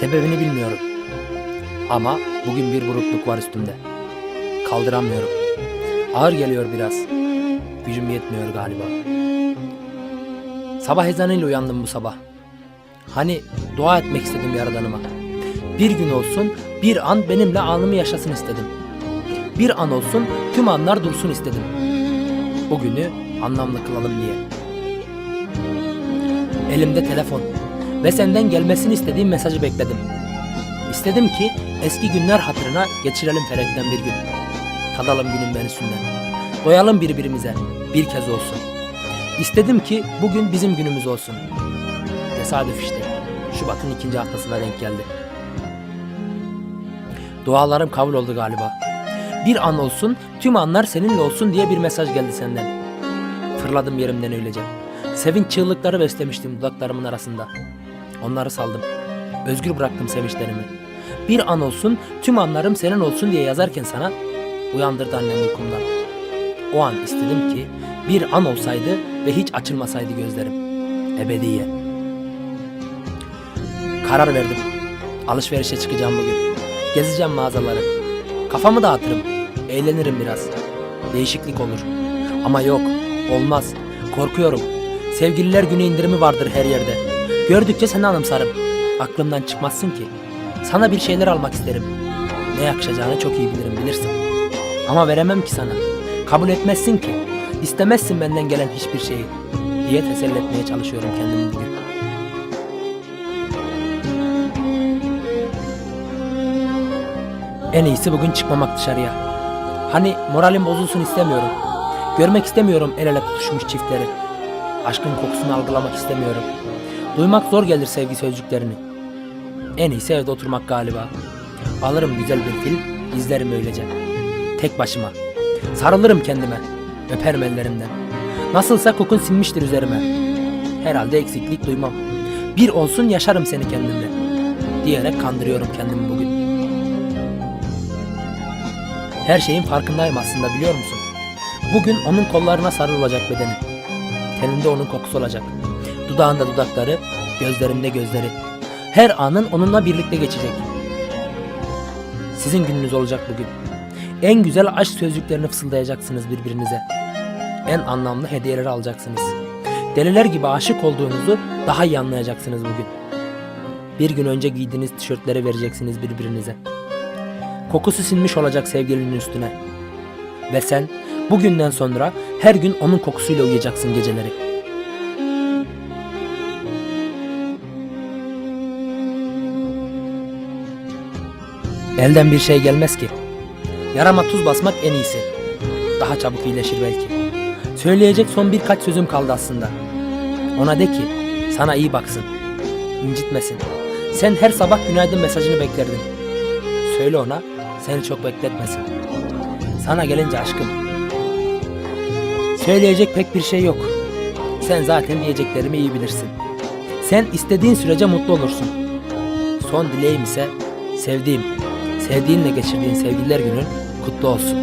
Sebebini bilmiyorum. Ama bugün bir burukluk var üstümde. Kaldıramıyorum. Ağır geliyor biraz. Gücüm yetmiyor galiba. Sabah ezanıyla uyandım bu sabah. Hani dua etmek istedim yaradanıma. Bir gün olsun bir an benimle anımı yaşasın istedim. Bir an olsun tüm anlar dursun istedim. Bugünü anlamlı kılalım diye. Elimde telefon ve senden gelmesini istediğim mesajı bekledim. İstedim ki eski günler hatırına geçirelim felekten bir gün. Tadalım günün ben üstünden. Doyalım birbirimize bir kez olsun. İstedim ki bugün bizim günümüz olsun. Tesadüf işte. Şubat'ın ikinci haftasına denk geldi. Dualarım kabul oldu galiba. Bir an olsun, tüm anlar seninle olsun diye bir mesaj geldi senden. Fırladım yerimden öylece. Sevinç çığlıkları beslemiştim dudaklarımın arasında. Onları saldım. Özgür bıraktım sevinçlerimi. Bir an olsun, tüm anlarım senin olsun diye yazarken sana uyandırdı annem uykumdan. O an istedim ki bir an olsaydı ve hiç açılmasaydı gözlerim. Ebediye. Karar verdim. Alışverişe çıkacağım bugün. Gezeceğim mağazaları. Kafamı dağıtırım. Eğlenirim biraz. Değişiklik olur. Ama yok. Olmaz. Korkuyorum. Sevgililer günü indirimi vardır her yerde. Gördükçe seni anımsarım. Aklımdan çıkmazsın ki. Sana bir şeyler almak isterim. Ne yakışacağını çok iyi bilirim bilirsin. Ama veremem ki sana. Kabul etmezsin ki. İstemezsin benden gelen hiçbir şeyi. Diye teselli etmeye çalışıyorum kendimi bugün. En iyisi bugün çıkmamak dışarıya. Hani moralim bozulsun istemiyorum. Görmek istemiyorum el ele tutuşmuş çiftleri. Aşkın kokusunu algılamak istemiyorum. Duymak zor gelir sevgi sözcüklerini. En iyisi evde oturmak galiba. Alırım güzel bir film, izlerim öylece. Tek başıma. Sarılırım kendime. Öperim ellerimden. Nasılsa kokun sinmiştir üzerime. Herhalde eksiklik duymam. Bir olsun yaşarım seni kendimle. Diyerek kandırıyorum kendimi bugün. Her şeyin farkındayım aslında biliyor musun? Bugün onun kollarına sarılacak bedeni. Teninde onun kokusu olacak. Dudağında dudakları, gözlerinde gözleri. Her anın onunla birlikte geçecek. Sizin gününüz olacak bugün. En güzel aşk sözcüklerini fısıldayacaksınız birbirinize. En anlamlı hediyeleri alacaksınız. Deliler gibi aşık olduğunuzu daha iyi anlayacaksınız bugün. Bir gün önce giydiğiniz tişörtleri vereceksiniz birbirinize. Kokusu sinmiş olacak sevgilinin üstüne. Ve sen bugünden sonra her gün onun kokusuyla uyuyacaksın geceleri. Elden bir şey gelmez ki. Yarama tuz basmak en iyisi. Daha çabuk iyileşir belki. Söyleyecek son birkaç sözüm kaldı aslında. Ona de ki sana iyi baksın. incitmesin. Sen her sabah günaydın mesajını beklerdin. Söyle ona seni çok bekletmesin. Sana gelince aşkım. Söyleyecek pek bir şey yok. Sen zaten diyeceklerimi iyi bilirsin. Sen istediğin sürece mutlu olursun. Son dileğim ise sevdiğim, sevdiğinle geçirdiğin sevgililer günün kutlu olsun.